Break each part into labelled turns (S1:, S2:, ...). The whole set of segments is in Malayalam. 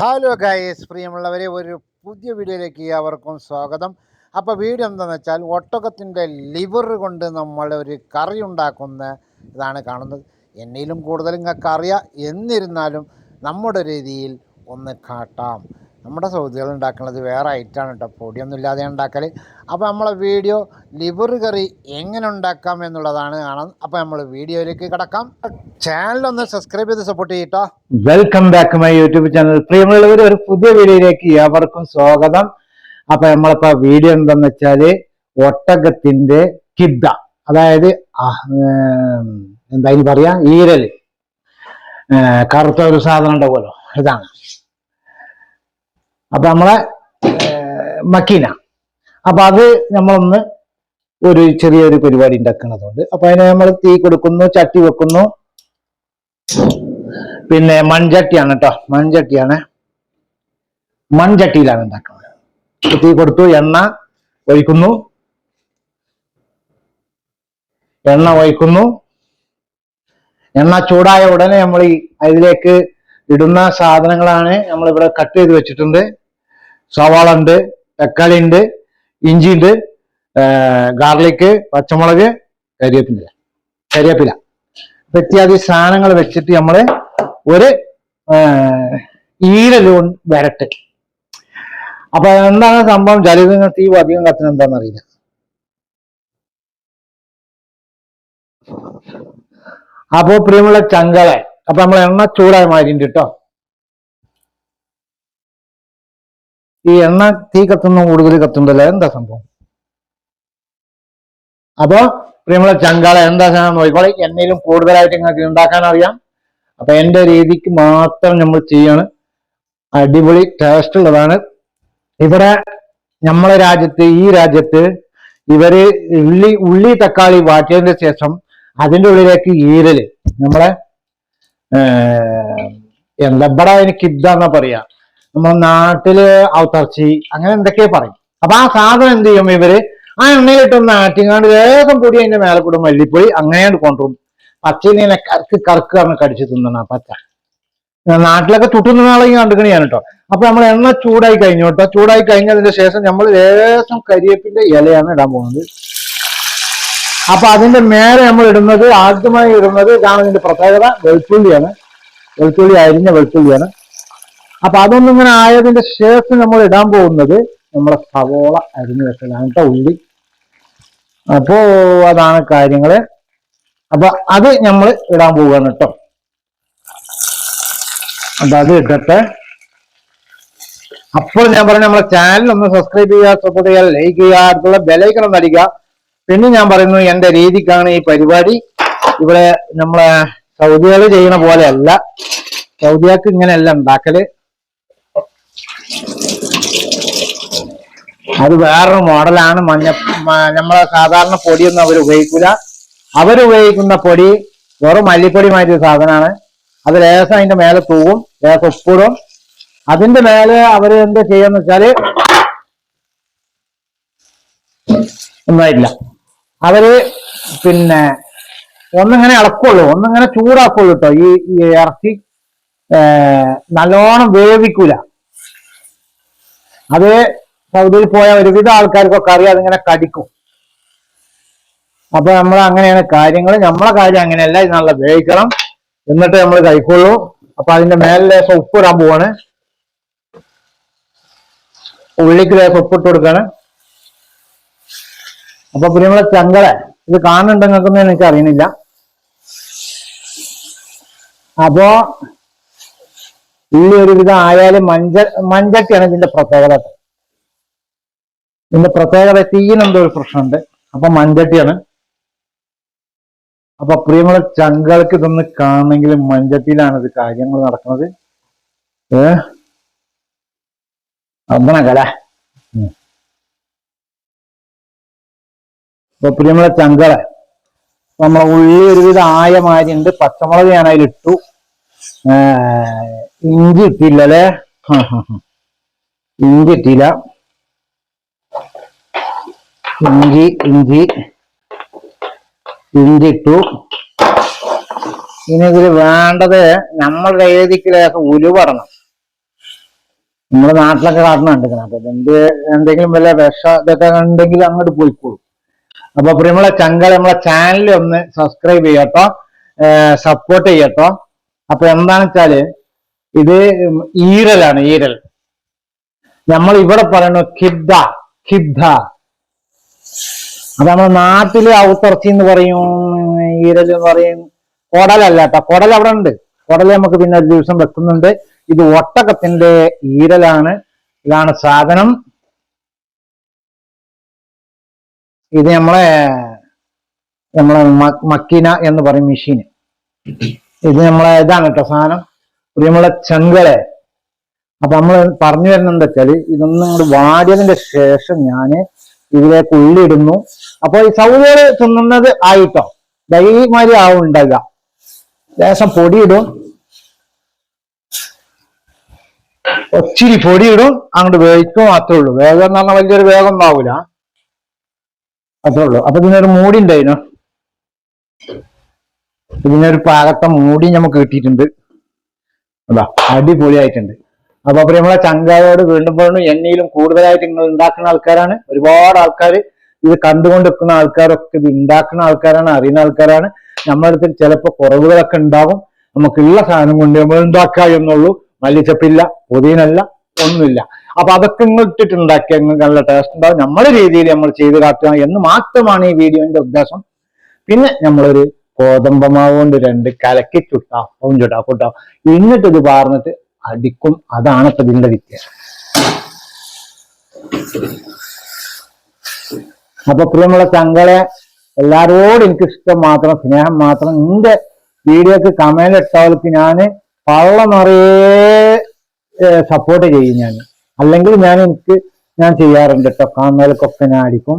S1: ഹലോ ഗായസ് പ്രിയമുള്ളവരെ ഒരു പുതിയ വീഡിയോയിലേക്ക് അവർക്കും സ്വാഗതം. അപ്പോൾ വീഡിയോ എന്താണെന്ന് വെച്ചാൽ ഒട്ടകത്തിന്റെ ലിവർ കൊണ്ട് നമ്മൾ ഒരു കറി ഉണ്ടാക്കുന്ന ഇതാണ് കാണുന്നത്. എന്നേലും കൂടുതൽ നിങ്ങൾക്ക് അറിയാം. എന്നിരുന്നാലും നമ്മുടെ രീതിയിൽ ഒന്ന് കാട്ടാം. നമ്മുടെ സൗദികൾ ഉണ്ടാക്കുന്നത് വേറെ ഐറ്റാണ് കേട്ടോ പൊടിയൊന്നും ഇല്ലാതെ ഉണ്ടാക്കൽ അപ്പോൾ നമ്മളെ വീഡിയോ ലിവർ കറി എങ്ങനെ ഉണ്ടാക്കാം എന്നുള്ളതാണ് കാണാൻ. അപ്പോൾ നമ്മൾ വീഡിയോയിലേക്ക് കിടക്കാം. ഒന്ന് സബ്സ്ക്രൈബ് ചെയ്ത് സപ്പോർട്ട് ചെയ്യട്ടോ.
S2: Welcome back my YouTube channel പ്രിയമുള്ളവർ ഒരു പുതിയ വീഡിയോയിലേക്ക് ഏവർക്കും സ്വാഗതം. അപ്പോൾ നമ്മളിപ്പോൾ വീഡിയോ എന്താണെന്ന് വെച്ചാൽ ഒട്ടകത്തിന്റെ കിദ്ദ അതായത് എന്താ ഇനി പറയാ? ഈരൽ കറുത്ത ഒരു സാധനം ഉണ്ടാവുമല്ലോ. ഇതാണ്. അപ്പൊ നമ്മളെ മക്കീന. അപ്പൊ അത് നമ്മളൊന്ന് ഒരു ചെറിയൊരു പരിപാടി ഉണ്ടാക്കുന്നതുകൊണ്ട് അപ്പൊ അതിനെ നമ്മൾ തീ കൊടുക്കുന്നു ചട്ടി വെക്കുന്നു. പിന്നെ മൺചട്ടിയാണ് കേട്ടോ മൺചട്ടിയാണ്. മൺചട്ടിയിലാണ് ഉണ്ടാക്കുന്നത്. തീ കൊടുത്തു എണ്ണ ഒഴിക്കുന്നു. എണ്ണ ഒഴിക്കുന്നു. എണ്ണ ചൂടായ ഉടനെ നമ്മൾ ഈ അതിലേക്ക് ഇടുന്ന സാധനങ്ങളാണ് നമ്മൾ ഇവിടെ കട്ട് ചെയ്ത് വെച്ചിട്ടുണ്ട്. സവാള ഉണ്ട് തക്കാളി ഉണ്ട് ഇഞ്ചി ഉണ്ട് ഗാർലിക്ക് പച്ചമുളക് കരിവേപ്പില കരിവേപ്പില ഇത്യാദി സാധനങ്ങൾ വെച്ചിട്ട് നമ്മൾ ഒരു ഈരലൂൺ വരട്ട്. അപ്പൊ എന്താണ് സംഭവം? ജലിതങ്ങൾ തീ അധികം കത്തിന് എന്താണെന്ന് അറിയില്ല അപ്പോ പ്രിയമുള്ള ചങ്കളെ അപ്പൊ നമ്മൾ എണ്ണ ചൂടായി മാറ്റിണ്ട് കേട്ടോ. ഈ എണ്ണ തീ കത്തുന്ന കൂടുതൽ കത്തുന്നില്ല എന്താ സംഭവം? അപ്പോ പ്രിയമുള്ള ചങ്കാള എന്താ നോക്കിക്കോളെ. എണ്ണയിലും കൂടുതലായിട്ട് നിങ്ങൾക്ക് ഉണ്ടാക്കാൻ അറിയാം. അപ്പൊ എന്റെ രീതിക്ക് മാത്രം നമ്മൾ ചെയ്യാണ്. അടിപൊളി ടേസ്റ്റ് ഉള്ളതാണ്. ഇവിടെ നമ്മളെ രാജ്യത്ത് ഈ രാജ്യത്ത് ഇവർ ഉള്ളി ഉള്ളി തക്കാളി വാട്ടിയതിന് ശേഷം അതിന്റെ ഉള്ളിലേക്ക് ഈരൽ. നമ്മളെ എന്താ ഇവിടെ എനിക്ക് ഇതാന്നാ പറയാ. നമ്മുടെ നാട്ടിൽ ഔത്തർച്ചി അങ്ങനെ എന്തൊക്കെയാ പറയും. അപ്പൊ ആ സാധനം എന്ത് ചെയ്യും ഇവർ? ആ എണ്ണയിലിട്ടൊന്ന് ആറ്റിങ്ങാണ്ട് വേഗം പൊടി അതിന്റെ മേലെ കൂടെ മല്ലിപ്പൊടി അങ്ങനെയാണ് കൊണ്ടുപോകും പച്ചയിനെ കറക്ക് കറക്ക് പറഞ്ഞ് കടിച്ചു തിന്നണ പച്ച. നാട്ടിലൊക്കെ ചുട്ടുന്ന നാളെ കണ്ടുകണി ഞാൻ കേട്ടോ. അപ്പൊ നമ്മൾ എണ്ണ ചൂടായി കഴിഞ്ഞു കേട്ടോ. ചൂടായി കഴിഞ്ഞതിന് ശേഷം നമ്മൾ ലേശം കരിയേപ്പിന്റെ ഇലയാണ് ഇടാൻ പോകുന്നത്. അപ്പൊ അതിന്റെ മേലെ നമ്മൾ ഇടുന്നത് ആദ്യമായി ഇടുന്നത് ഇതാണ് ഇതിന്റെ പ്രത്യേകത. വെളുത്തുള്ളിയാണ്. വെളുത്തുള്ളി അരിഞ്ഞ വെളുത്തുള്ളിയാണ്. അപ്പൊ അതൊന്നും ഇങ്ങനെ ആയതിന്റെ ശേഷം നമ്മൾ ഇടാൻ പോകുന്നത് നമ്മളെ സവോള അരിഞ്ഞു വെക്കലാണ് കേട്ടോ ഉള്ളി. അപ്പോ അതാണ് കാര്യങ്ങൾ. അപ്പൊ അത് നമ്മൾ ഇടാൻ പോവുകയാണ് കേട്ടോ. അപ്പൊ അത് ഇട്ടിട്ട് അപ്പോൾ ഞാൻ പറഞ്ഞ നമ്മളെ ചാനൽ ഒന്ന് സബ്സ്ക്രൈബ് ചെയ്യുക സപ്പോർട്ട് ചെയ്യുക ലൈക്ക് ചെയ്യുക അടുത്തുള്ള ബെലൈക്കൺ ഒന്ന് പിന്നെ ഞാൻ പറയുന്നു എന്റെ രീതിക്കാണ് ഈ പരിപാടി. ഇവിടെ നമ്മളെ സൗദികൾ ചെയ്യണ പോലെയല്ല. സൗദിയാക്ക് ഇങ്ങനെയല്ല ഉണ്ടാക്കൽ. അത് വേറൊരു മോഡലാണ്. മഞ്ഞ നമ്മളെ സാധാരണ പൊടിയൊന്നും അവർ ഉപയോഗിക്കൂല. അവരുപയോഗിക്കുന്ന പൊടി വെറും മല്ലിപ്പൊടി മാറ്റിയ സാധനമാണ്. അത് ലേസം അതിന്റെ മേലെ തൂവും ലേസം ഉപ്പിടും അതിന്റെ മേലെ അവർ എന്താ ചെയ്യാന്ന് വെച്ചാൽ ഒന്നായിട്ടില്ല അവർ പിന്നെ ഒന്നിങ്ങനെ ഇളക്കുള്ളൂ. ഒന്നിങ്ങനെ ചൂടാക്കുള്ളൂ കേട്ടോ ഈ ഇറച്ചി നല്ലോണം വേവിക്കൂല. അത് സൗദിയിൽ പോയ ഒരുവിധ ആൾക്കാർക്കൊക്കെ അറിയാം അതിങ്ങനെ കടിക്കും. അപ്പൊ നമ്മൾ അങ്ങനെയാണ് കാര്യങ്ങൾ നമ്മളെ കാര്യം അങ്ങനെയല്ല ഇത് നല്ല വേവിക്കണം എന്നിട്ട് നമ്മൾ കഴിക്കുള്ളൂ. അപ്പൊ അതിന്റെ മേലെ ലേശം ഉപ്പ് ഇടാൻ പോവാണ്. ഉള്ളിക്ക് ലേശം ഉപ്പിട്ട് കൊടുക്കാണ്. അപ്പൊ പിന്നെ നമ്മളെ ചങ്കല ഇത് കാണുന്നുണ്ടോ നിങ്ങൾക്കൊന്നും എനിക്ക് അറിയണില്ല. അപ്പോ ഈ ഒരുവിധം ആയാലും മഞ്ച മഞ്ചട്ടിയാണ് ഇതിന്റെ പ്രത്യേകത. ഇതിന്റെ പ്രത്യേകത തീയിനെന്തോ ഒരു പ്രശ്നമുണ്ട്. അപ്പൊ മഞ്ചട്ടിയാണ് അപ്പൊ പ്രിയമുള്ള ചങ്കൾക്ക് ഇതൊന്ന് കാണണമെങ്കിൽ മഞ്ചട്ടിയിലാണ് ഇത് കാര്യങ്ങൾ നടക്കുന്നത്. ഏ? ഒന്നണക്കല അപ്പൊ പ്രിയമുള്ള ചങ്കളെ നമ്മളെ ഉള്ളി ഒരുവിധ ആയ മാതിരി ഉണ്ട്. പച്ചമുളക് ഞാൻ അതിലിട്ടു. ഇഞ്ചി ഇട്ടില്ല അല്ലേ ഇഞ്ചി ഇട്ടില്ല. ഇഞ്ചി ഇഞ്ചി ഇഞ്ചി ഇട്ടു ഇനി ഇതിൽ വേണ്ടത് നമ്മളുടെ ഏതിക്ക് ഉരുപടണം നമ്മുടെ നാട്ടിലൊക്കെ കാട്ടണുണ്ട് അപ്പൊ എന്ത് എന്തെങ്കിലും വല്ല വിഷ ഇതൊക്കെ ഉണ്ടെങ്കിൽ അങ്ങോട്ട് പോയിക്കോളും. അപ്പൊ പ്രിയമുള്ള ചങ്കൾ നമ്മളെ ചാനൽ ഒന്ന് സബ്സ്ക്രൈബ് ചെയ്യട്ടോ. സപ്പോർട്ട് ചെയ്യട്ടോ. അപ്പൊ എന്താണെന്ന് വെച്ചാൽ ഇത് ഈരലാണ് ഈരൽ. നമ്മൾ ഇവിടെ പറയുന്നു ഖിദ്ദ ഖിബ്ദ അത് നമ്മുടെ നാട്ടിൽ ഔത്തർച്ചി എന്ന് പറയും ഈരൽ എന്ന് പറയും. കുടലല്ല കുടൽ അവിടെ ഉണ്ട്. കുടൽ നമുക്ക് പിന്നെ ഒരു ദിവസം വെക്കുന്നുണ്ട്. ഇത് ഒട്ടകത്തിന്റെ ഈരലാണ്. ഇതാണ് സാധനം. ഇത് നമ്മളെ നമ്മളെ മക്കിന എന്ന് പറയും മെഷീൻ ഇത് നമ്മളെ ഇതാണ് കേട്ടോ സാധനം. നമ്മളെ ചെങ്കളെ അപ്പൊ നമ്മൾ പറഞ്ഞു വരുന്നത് വെച്ചാൽ ഇതൊന്നും വാടിയതിന്റെ ശേഷം ഞാൻ ഇതിലേക്ക് ഉള്ളിടുന്നു അപ്പൊ ഈ സൗകര്യ തിന്നുന്നത് ആയിട്ടോ? ദൈമാരി ആവും ഉണ്ടാകുക ലേശം പൊടിയിടും. ഒച്ചിരി പൊടിയിടും. അങ്ങോട്ട് വേവിക്കും മാത്രമേ ഉള്ളൂ. വേഗം എന്ന് പറഞ്ഞാൽ വലിയൊരു വേഗം ഒന്നാവൂല അത്രേ ഉള്ളൂ. അപ്പൊ ഇതിനൊരു മൂടി ഉണ്ടായിനോ? ഇതിനൊരു പാകത്തെ മൂടി നമുക്ക് കിട്ടിയിട്ടുണ്ട്. അതാ അടിപൊളിയായിട്ടുണ്ട്. അപ്പൊ അപ്പൊ നമ്മളെ ചങ്കായോട് വീണ്ടും പറഞ്ഞു എണ്ണയിലും കൂടുതലായിട്ട് നിങ്ങൾ ഉണ്ടാക്കുന്ന ആൾക്കാരാണ്. ഒരുപാട് ആൾക്കാർ ഇത് കണ്ടുകൊണ്ട് നിൽക്കുന്ന ആൾക്കാരൊക്കെ ഇത് ഉണ്ടാക്കുന്ന ആൾക്കാരാണ് അറിയുന്ന ആൾക്കാരാണ്. നമ്മുടെ അടുത്ത് ചിലപ്പോൾ കുറവുകളൊക്കെ ഉണ്ടാകും നമുക്കുള്ള സാധനം കൊണ്ട് നമ്മൾ ഉണ്ടാക്കുക എന്നുള്ളൂ. മല്ലിച്ചപ്പില്ല പുതിയനല്ല ഒന്നുമില്ല. അപ്പൊ അതൊക്കെ നിങ്ങൾ ഇട്ടിട്ട് ഉണ്ടാക്കിയ നിങ്ങൾക്ക് നല്ല ടേസ്റ്റ് ഉണ്ടാവും. നമ്മുടെ രീതിയിൽ നമ്മൾ ചെയ്ത് കാട്ടുക എന്ന് മാത്രമാണ് ഈ വീഡിയോന്റെ ഉദ്ദേശം. പിന്നെ നമ്മളൊരു ഗോതമ്പമാവ് കൊണ്ട് രണ്ട് കലക്കി ചുട്ടാ അപ്പം ചുട്ടാ കൂട്ടാ. എന്നിട്ട് ഇത് പാർന്നിട്ട് അടിക്കും. അതാണ് ഇപ്പൊ ഇതിന്റെ വ്യത്യാസം അപ്പൊ പ്രിയമുള്ള തങ്ങളെ എല്ലാരോടും എനിക്ക് ഇഷ്ടം മാത്രം സ്നേഹം മാത്രം നിന്റെ വീഡിയോക്ക് കമന്റ് ഇട്ടവർക്ക് ഞാൻ പള്ള നിറയെ സപ്പോർട്ട് ചെയ്യും ഞാൻ അല്ലെങ്കിൽ ഞാൻ എനിക്ക് ഞാൻ ചെയ്യാറുണ്ട് കേട്ടോ കാണുന്നവർക്കൊക്കെ ഞാൻ അടിക്കും.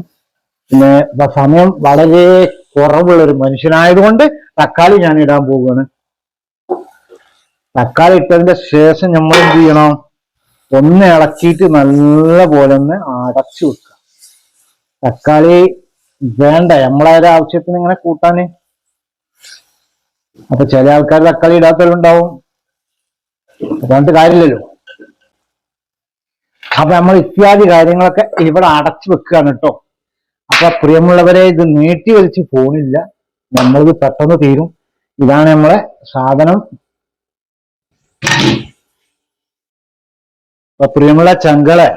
S2: പിന്നെ സമയം വളരെ കുറവുള്ള ഒരു മനുഷ്യനായതുകൊണ്ട് തക്കാളി ഞാൻ ഇടാൻ പോവുകയാണ്. തക്കാളി ഇട്ടതിന്റെ ശേഷം നമ്മൾ എന്ത് ചെയ്യണം? ഒന്ന് ഇളക്കിയിട്ട് നല്ല പോലെ ഒന്ന് അടച്ചു വെക്കുക. തക്കാളി വേണ്ട നമ്മളെ ഒരു ആവശ്യത്തിന് ഇങ്ങനെ കൂട്ടാന്. അപ്പൊ ചില ആൾക്കാർ തക്കാളി ഇടാത്തവരുണ്ടാവും. അതുകൊണ്ട് കാര്യമില്ലല്ലോ. അപ്പൊ നമ്മൾ ഇത്യാദി കാര്യങ്ങളൊക്കെ ഇവിടെ അടച്ചു വെക്കുകയാണ് കേട്ടോ. അപ്പൊ പ്രിയമുള്ളവരെ ഇത് നീട്ടി വലിച്ച് പോണില്ല. നമ്മളിത് പെട്ടെന്ന് തീരും. ഇതാണ് നമ്മളെ സാധനം. അപ്പൊ പ്രിയമുള്ള ചങ്കളെ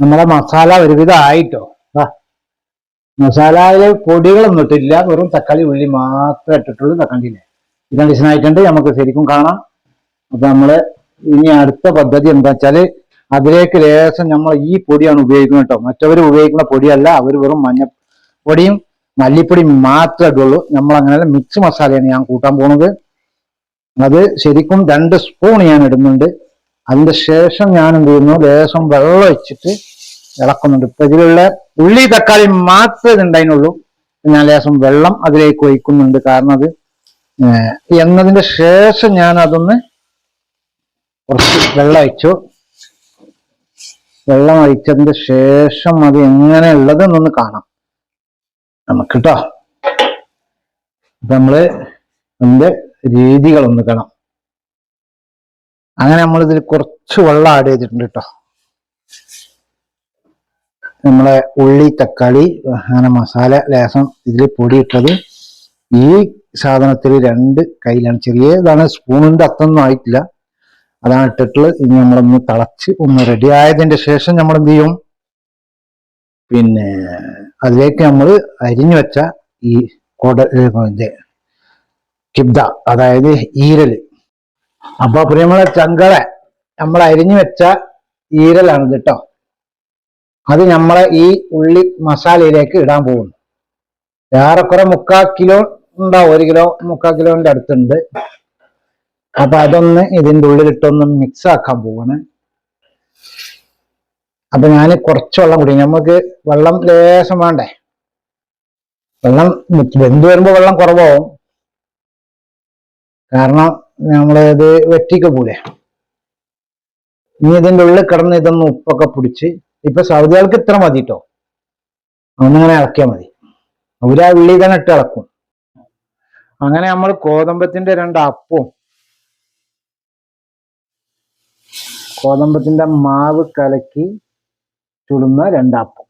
S2: നമ്മളെ മസാല ഒരുവിധം ആയിട്ടോ? മസാലയിൽ പൊടികളൊന്നും ഇട്ടില്ല വെറും തക്കാളി ഉള്ളി മാത്രം ഇട്ടിട്ടുള്ളൂ തക്കാളിയില്ലേ ഇത് കണ്ടീഷൻ ആയിട്ടുണ്ട്. നമുക്ക് ശരിക്കും കാണാം. അപ്പൊ നമ്മൾ ഇനി അടുത്ത പദ്ധതി എന്താ വെച്ചാൽ അതിലേക്ക് ലേശം നമ്മൾ ഈ പൊടിയാണ് ഉപയോഗിക്കുന്നത് കേട്ടോ. മറ്റവർ ഉപയോഗിക്കുന്ന പൊടിയല്ല. അവർ വെറും മഞ്ഞപ്പൊടിയും മല്ലിപ്പൊടിയും മാത്രമേ ഇടുള്ളൂ. നമ്മൾ അങ്ങനെ മിക്സ് മസാലയാണ് ഞാൻ കൂട്ടാൻ പോണത്. അത് ശരിക്കും രണ്ട് സ്പൂൺ ഞാൻ ഇടുന്നുണ്ട്. അതിന്റെ ശേഷം ഞാൻ എന്ത് ചെയ്യുന്നു? ലേശം വെള്ളം ഒഴിച്ചിട്ട് ഇളക്കുന്നുണ്ട്. ഇപ്പൊ ഇതിലുള്ള ഉള്ളി തക്കാളി മാത്രമേ ഇത് ഉണ്ടായിരുന്നുള്ളൂ ഞാൻ ലേശം വെള്ളം അതിലേക്ക് ഒഴിക്കുന്നുണ്ട്. കാരണം അത് എന്നതിന്റെ ശേഷം ഞാൻ അതൊന്ന് കുറച്ച് വെള്ളം ഒഴിച്ചു. വെള്ളം ഒഴിച്ചതിന്റെ ശേഷം അത് എങ്ങനെയുള്ളത് എന്നൊന്ന് കാണാം. നമുക്ക് കേട്ടോ അപ്പൊ നമ്മൾ അതിന്റെ രീതികളൊന്ന് കാണാം. അങ്ങനെ നമ്മൾ ഇതിൽ കുറച്ച് വെള്ളം ആഡ് ചെയ്തിട്ടുണ്ട് കേട്ടോ നമ്മളെ ഉള്ളി തക്കാളി അങ്ങനെ മസാല ലേസം ഇതിൽ പൊടിയിട്ടത് ഈ സാധനത്തിൽ രണ്ട് കയ്യിലാണ്. ചെറിയ ഇതാണ് സ്പൂണിന്റെ അത്തൊന്നും ആയിട്ടില്ല. അതാണ് ഇട്ടിട്ടുള്ളത്. ഇനി നമ്മളൊന്ന് തിളച്ച് ഒന്ന് റെഡി ആയതിന്റെ ശേഷം നമ്മൾ എന്ത് ചെയ്യും പിന്നെ അതിലേക്ക് നമ്മൾ അരിഞ്ഞു വെച്ച ഈ കൊട കിബ്ദ അതായത് ഈരൽ. അപ്പൊ പ്രിയമുള്ള ചങ്കളെ നമ്മൾ അരിഞ്ഞു വെച്ച ഈരലാണ് കേട്ടോ. അത് നമ്മളെ ഈ ഉള്ളി മസാലയിലേക്ക് ഇടാൻ പോകുന്നു. ഏറെക്കുറെ മുക്കാ കിലോ ഉണ്ടാവും ഒരു കിലോ മുക്കാ കിലോന്റെ അടുത്തുണ്ട്. അപ്പൊ അതൊന്ന് ഇതിന്റെ ഉള്ളിലിട്ടൊന്ന് മിക്സ് ആക്കാൻ പോവാണ്. അപ്പൊ ഞാൻ കുറച്ച് വെള്ളം കുടി നമുക്ക് വെള്ളം ലേശം വേണ്ടേ? വെള്ളം വെന്ത് വരുമ്പോ വെള്ളം കുറവാവും. കാരണം നമ്മളിത് വെറ്റിക്ക പോലെ നീ ഇതിന്റെ ഉള്ളിൽ കിടന്ന് ഇതൊന്ന് ഉപ്പൊക്കെ പിടിച്ച് ഇപ്പൊ സൗദികൾക്ക് ഇത്ര മതി കേട്ടോ ഒന്നിങ്ങനെ ഇളക്കിയാൽ മതി. അവരാ ഉള്ളി തന്നെ ഇട്ട് ഇളക്കും. അങ്ങനെ നമ്മൾ കോതമ്പത്തിന്റെ രണ്ട് അപ്പവും കോതമ്പത്തിന്റെ മാവ് കലക്കി ചുടുന്ന രണ്ടപ്പം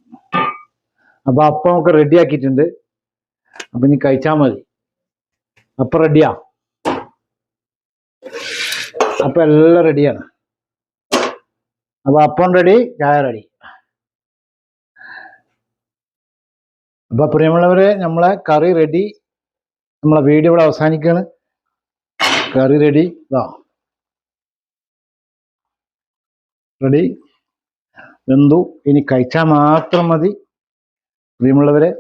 S2: അപ്പൊ. അപ്പം ഒക്കെ റെഡിയാക്കിയിട്ടുണ്ട് അപ്പൊ ഇനി കഴിച്ചാൽ മതി. അപ്പം റെഡിയാ അപ്പൊ എല്ലാം റെഡിയാണ് അപ്പൊ അപ്പം റെഡി ചായ റെഡി അപ്പൊ പ്രിയമുള്ളവരെ നമ്മളെ കറി റെഡി നമ്മളെ വീഡിയോ ഇവിടെ അവസാനിക്കുകയാണ് കറി റെഡി ഇതാ റെഡി വെന്തു. ഇനി കഴിച്ചാൽ മാത്രം മതി. പ്രിയമുള്ളവരെ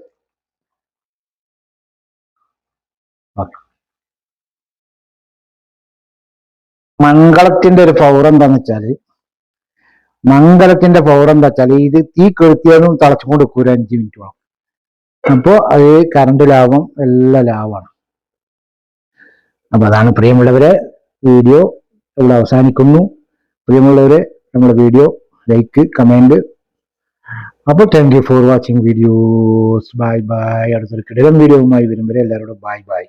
S2: മംഗളത്തിന്റെ ഒരു പൗർ എന്താന്ന് വെച്ചാൽ മംഗളത്തിന്റെ പൗർ എന്താ വെച്ചാൽ ഇത് തീ കെടുത്തിയതും തിളച്ചുകൊണ്ട് വെക്കൂല അഞ്ച് മിനിറ്റ് വേണം അപ്പോ അത് കറണ്ട് ലാഭം എല്ലാ ലാഭമാണ് അപ്പൊ അതാണ് പ്രിയമുള്ളവരെ വീഡിയോ ഇവിടെ അവസാനിക്കുന്നു. പ്രിയമുള്ളവരെ നമ്മുടെ വീഡിയോ ലൈക്ക് കമന്റ് അപ്പോൾ thank you for watching videos bye bye അടുത്തൊരു കിടകം വീഡിയോവുമായി വരും വരെ എല്ലാവരോടും ബൈ ബൈ